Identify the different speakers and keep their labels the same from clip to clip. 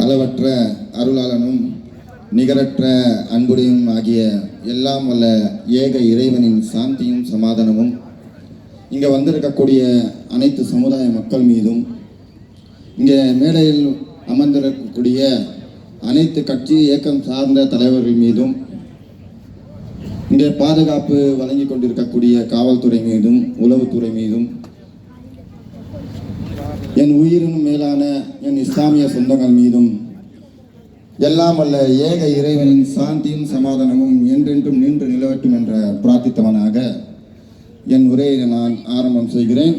Speaker 1: அளவற்ற அருளாளனும் நிகரற்ற அன்புடையும் ஆகிய எல்லாம் வல்ல ஏக இறைவனின் சாந்தியும் சமாதானமும் இங்கே வந்திருக்கக்கூடிய அனைத்து சமுதாய மக்கள் மீதும் இங்கே மேடையில் அமர்ந்திருக்கக்கூடிய அனைத்து கட்சி இயக்கம் சார்ந்த தலைவர்கள் மீதும் இங்கே பாதுகாப்பு வழங்கி கொண்டிருக்கக்கூடிய காவல்துறை மீதும் உளவுத்துறை மீதும் என் உயிரினும் மேலான என் இஸ்லாமிய சொந்தங்கள் மீதும் எல்லாம் வல்ல ஏக இறைவனின் சாந்தியும் சமாதானமும் என்றென்றும் நின்று நிலவட்டும் என்ற பிரார்த்தித்தவனாக என் உரையை நான் ஆரம்பம் செய்கிறேன்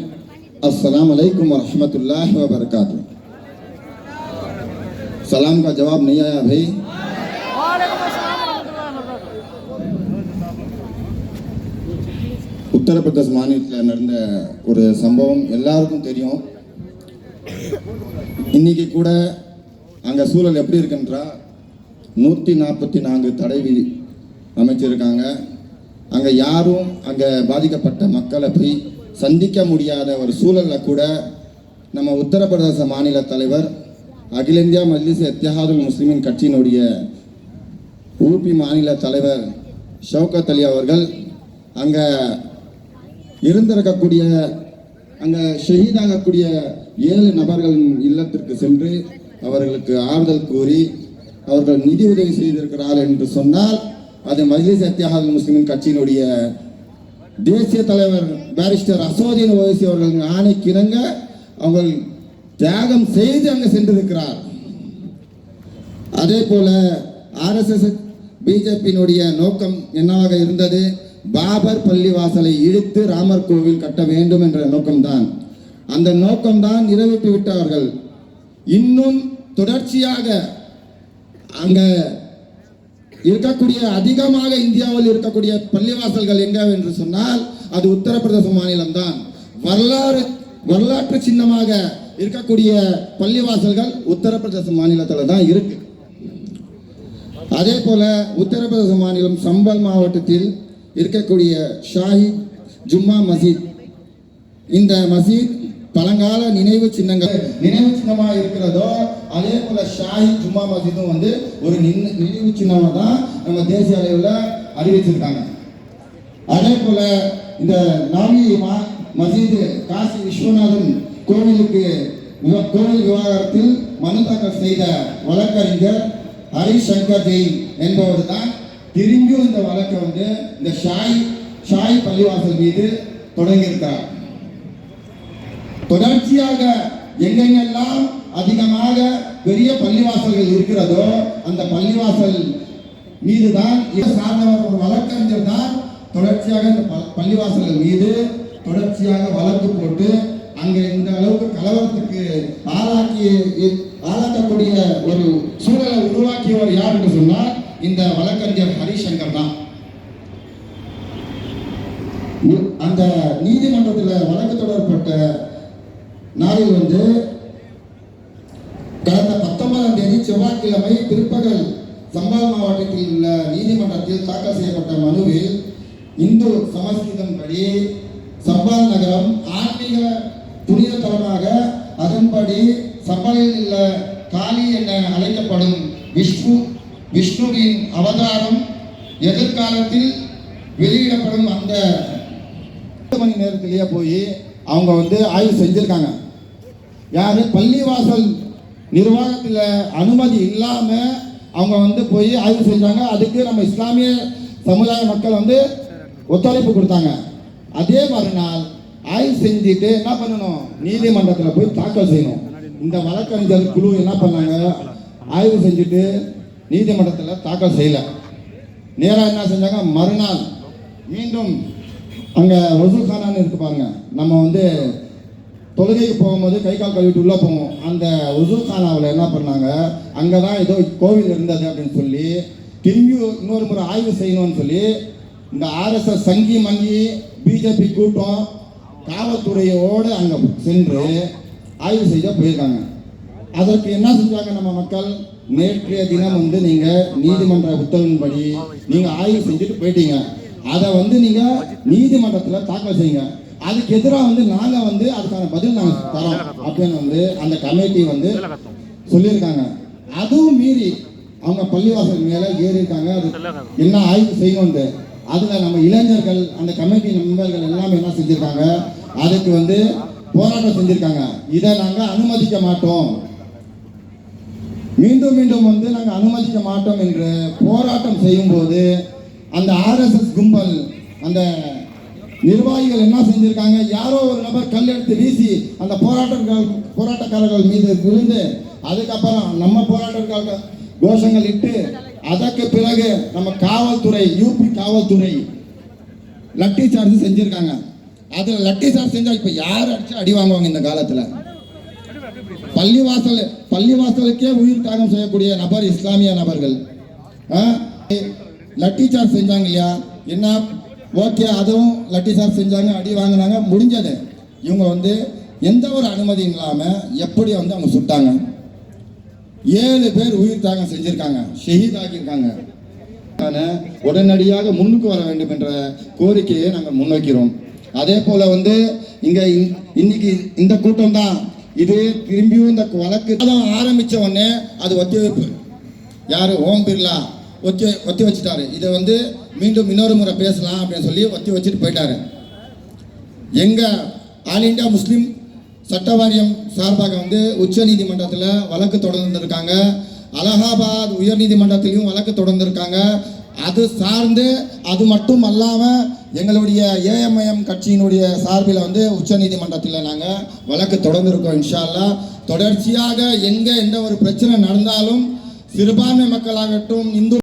Speaker 1: அஸ்ஸலாமு அலைக்கும் வரஹ்மத்துல்லாஹி வபரகாத்து सलाम का जवाब नहीं आया भाई
Speaker 2: वालेकुम अस्सलाम वरहमतुल्लाहि वबरकातुहू
Speaker 1: உத்தரப்பிரதேச மாநிலத்தில் நடந்த ஒரு சம்பவம் எல்லாருக்கும் தெரியும் இன்னைக்கு கூட அங்கே சூழல் எப்படி இருக்குன்றா? நூற்றி நாற்பத்தி நான்கு தடை விதி அமைச்சிருக்காங்க. அங்கே யாரும் அங்கே பாதிக்கப்பட்ட மக்களை போய் சந்திக்க முடியாத ஒரு சூழலில் கூட நம்ம உத்தரப்பிரதேச மாநில தலைவர் அகில இந்தியா மஜ்லிஸ் இத்திஹாதுல் முஸ்லிமின் கட்சியினுடைய உபி மாநில தலைவர் ஷவுகத் அலி அவர்கள் அங்கே இருந்திருக்கக்கூடிய அங்கே ஷஹீதாகக்கூடிய ஏழு நபர்களின் இல்லத்திற்கு சென்று அவர்களுக்கு ஆறுதல் கூறி அவர்கள் நிதி உதவி செய்திருக்கிறார் என்று சொன்னால் அது மஜ்லிஸ் அத்தியாகல் முஸ்லிமின் கட்சியினுடைய தேசிய தலைவர் பேரிஸ்டர் அசோதீன் ஓவைசி அவர்களின் ஆணைக்கிணங்க அவங்க தியாகம் செய்து அங்கே சென்றிருக்கிறார். அதே போல ஆர்எஸ்எஸ் பிஜேபியினுடைய நோக்கம் என்னவாக இருந்தது? பாபர் பள்ளிவாசலை இழுத்து ராமர் கோவில் கட்ட வேண்டும் என்ற நோக்கம்தான். அந்த நோக்கம்தான் நிறைவேற்றி விட்டார்கள். இன்னும் தொடர்ச்சியாக அங்க இருக்கக்கூடிய அதிகமாக இந்தியாவில் இருக்கக்கூடிய பள்ளிவாசல்கள் எங்க என்று சொன்னால் அது உத்தரப்பிரதேச மாநிலம்தான். வரலாறு வரலாற்று சின்னமாக இருக்கக்கூடிய பள்ளிவாசல்கள் உத்தரப்பிரதேச மாநிலத்தில் தான் இருக்கு. அதே போல உத்தரப்பிரதேச மாநிலம் சம்பல் மாவட்டத்தில் இருக்கக்கூடிய ஷாஹி ஜும்மா மசீத். இந்த மசீத் பழங்கால நினைவு சின்னங்கள். நினைவு சின்னமாக இருக்கிறதோ அதே போல ஷாஹி ஜும்மா மசீதும் வந்து ஒரு நினைவு சின்னமாக தான் நம்ம தேசிய அளவில் அறிவிச்சிருக்காங்க. அதே போல இந்த நாமி மா- மசீது காசி விஸ்வநாதன் கோவிலுக்கு கோவில் விவகாரத்தில் மனு தாக்கல் செய்த வழக்கறிஞர் ஹரிசங்கர் ஜெயின் என்பவர் தான் திரும்பியும் இந்த வழக்கை வந்து இந்த ஷாய் ஷாய் பள்ளிவாசல் மீது தொடங்கியிருக்கிறார். தொடர்ச்சியாக எங்கெங்கெல்லாம் அதிகமாக பெரிய பள்ளிவாசல்கள் இருக்கிறதோ அந்த பள்ளிவாசல் மீதுதான் தான் சார்ந்தவர் ஒரு வழக்கறிஞர் தான் தொடர்ச்சியாக இந்த ப- பள்ளிவாசல்கள் மீது தொடர்ச்சியாக வழக்கு போட்டு அங்கே இந்த அளவுக்கு கலவரத்துக்கு ஆளாக்கி ஆளாக்கக்கூடிய ஒரு சூழலை உருவாக்கியவர் யார் என்று சொன்னால் இந்த வழக்கறிஞர் ஹரிசங்கர் தான். அந்த நீதிமன்றத்தில் வழக்கு தொடரப்பட்ட நாளை வந்து கடந்த பத்தொன்பதாம் தேதி செவ்வாய்க்கிழமை பிற்பகல் சம்பால் மாவட்டத்தில் உள்ள நீதிமன்றத்தில் தாக்கல் செய்யப்பட்ட மனுவில் இந்து சமஸ்கிருதம் படி சம்பால் நகரம் ஆன்மீக புனித தலமாக அதன்படி சம்பாலில் உள்ள காளி என அழைக்கப்படும் விஷ்ணு விஷ்ணுவின் அவதாரம் எதிர்காலத்தில் வெளியிடப்படும் அந்த பத்து மணி நேரத்திலேயே போய் அவங்க வந்து ஆய்வு செஞ்சிருக்காங்க. யார்? பள்ளிவாசல் நிர்வாகத்தில் அனுமதி இல்லாமல் அவங்க வந்து போய் ஆய்வு செஞ்சாங்க. அதுக்கு நம்ம இஸ்லாமிய சமுதாய மக்கள் வந்து ஒத்துழைப்பு கொடுத்தாங்க. அதே மறுநாள் ஆய்வு செஞ்சுட்டு என்ன பண்ணணும்? நீதிமன்றத்தில் போய் தாக்கல் செய்யணும். இந்த வழக்கறிஞர் குழு என்ன பண்ணாங்க? ஆய்வு செஞ்சுட்டு நீதிமன்றத்தில் தாக்கல் செய்யலை. நேராக என்ன செஞ்சாங்க? மறுநாள் மீண்டும் அங்கே வசூல்கானான்னு இருக்கு பாருங்க. நம்ம வந்து தொழுகைக்கு போகும்போது கை கால் கழுவிட்டு உள்ளே போவோம். அந்த உசூல்கானாவில் என்ன பண்ணாங்க? அங்கே தான் ஏதோ கோவில் இருந்தது அப்படின்னு சொல்லி திரும்பி இன்னொரு முறை ஆய்வு செய்யணும்னு சொல்லி இந்த ஆர்எஸ்எஸ் சங்கி மங்கி பிஜேபி கூட்டம் காவல்துறையோடு அங்கே சென்று ஆய்வு செய்ய போயிருக்காங்க. அதற்கு என்ன செஞ்சாங்க நம்ம மக்கள்? நேற்றைய தினம் வந்து நீங்கள் நீதிமன்ற உத்தரவின்படி நீங்கள் ஆய்வு செஞ்சுட்டு போயிட்டீங்க. அதை வந்து நீங்க நீதிமன்றத்துல தாக்கல் செய்யுங்க. அதுக்கு எதிராக வந்து நாங்க வந்து அதுக்கான பதில் நாங்க தரோம். அப்படின்னு வந்து அந்த கமிட்டி வந்து சொல்லியிருக்காங்க. அதுவும் மீறி அவங்க பள்ளிவாசல் மேல ஏறி இருக்காங்க அது என்ன ஆய்வு செய்யணும் அதுல நம்ம இளைஞர்கள் அந்த கமிட்டி நண்பர்கள் எல்லாமே என்ன செஞ்சிருக்காங்க? அதுக்கு வந்து போராட்டம் செஞ்சிருக்காங்க. இதை நாங்க அனுமதிக்க மாட்டோம். மீண்டும் மீண்டும் வந்து நாங்கள் அனுமதிக்க மாட்டோம் என்று போராட்டம் செய்யும்போது அந்த ஆர்எஸ்எஸ் கும்பல் அந்த நிர்வாகிகள் என்ன செஞ்சிருக்காங்க? யாரோ ஒரு நபர் கல் எடுத்து வீசி அந்த போராட்டக்கார போராட்டக்காரர்கள் மீது விழுந்து அதுக்கப்புறம் நம்ம போராட்டக்காரர்கள் கோஷங்கள் இட்டு அதற்கு பிறகு நம்ம காவல்துறை யூபி காவல்துறை லட்டி சார்ஜ் செஞ்சிருக்காங்க. அதில் லட்டி சார்ஜ் செஞ்சால் இப்போ யார் அடிச்சு அடி வாங்குவாங்க இந்த காலத்தில்? பள்ளிவாசல் பள்ளிவாசலுக்கே உயிர் தியாகம் செய்யக்கூடிய நபர் இஸ்லாமிய நபர்கள். லட்டி சார்ஜ் செஞ்சாங்க இல்லையா? என்ன? ஓகே அதுவும் லட்டி சார்ஜ் செஞ்சாங்க அடி வாங்கினாங்க முடிஞ்சது. இவங்க வந்து எந்த ஒரு அனுமதியும் இல்லாமல் எப்படி வந்து அவங்க சுட்டாங்க. ஏழு பேர் உயிர் தியாகம் செஞ்சுருக்காங்க ஷஹீத் ஆகியிருக்காங்க. உடனடியாக முன்னுக்கு வர வேண்டும் என்ற கோரிக்கையை நாங்கள் முன்வைக்கிறோம். அதே போல வந்து இங்க இன்னைக்கு இந்த கூட்டம் தான். இது திரும்பியும் இந்த வழக்கு ஆரம்பிச்ச உடனே அது ஒத்திவைப்பு. யாரு? ஓம் பிர்லா. ஒத்தி ஒத்தி வச்சுட்டாரு. இதை வந்து மீண்டும் இன்னொரு முறை பேசலாம் அப்படின்னு சொல்லி ஒத்தி வச்சுட்டு போயிட்டாரு. எங்கள் ஆல் இந்தியா முஸ்லீம் சட்ட வாரியம் சார்பாக வந்து உச்ச நீதிமன்றத்தில் வழக்கு தொடர்ந்துருக்காங்க. அலகாபாத் உயர் நீதிமன்றத்திலையும் வழக்கு தொடர்ந்துருக்காங்க. அது சார்ந்து அது மட்டும் அல்லாமல் எங்களுடைய ஏஎம்ஐஎம் கட்சியினுடைய சார்பில் வந்து உச்ச நீதிமன்றத்தில் நாங்கள் வழக்கு தொடர்ந்துருக்கோம் இன்ஷா தொடர்ச்சியாக எங்கே எந்த ஒரு பிரச்சனை நடந்தாலும் சிறுபான்மை மக்களாகட்டும் இந்து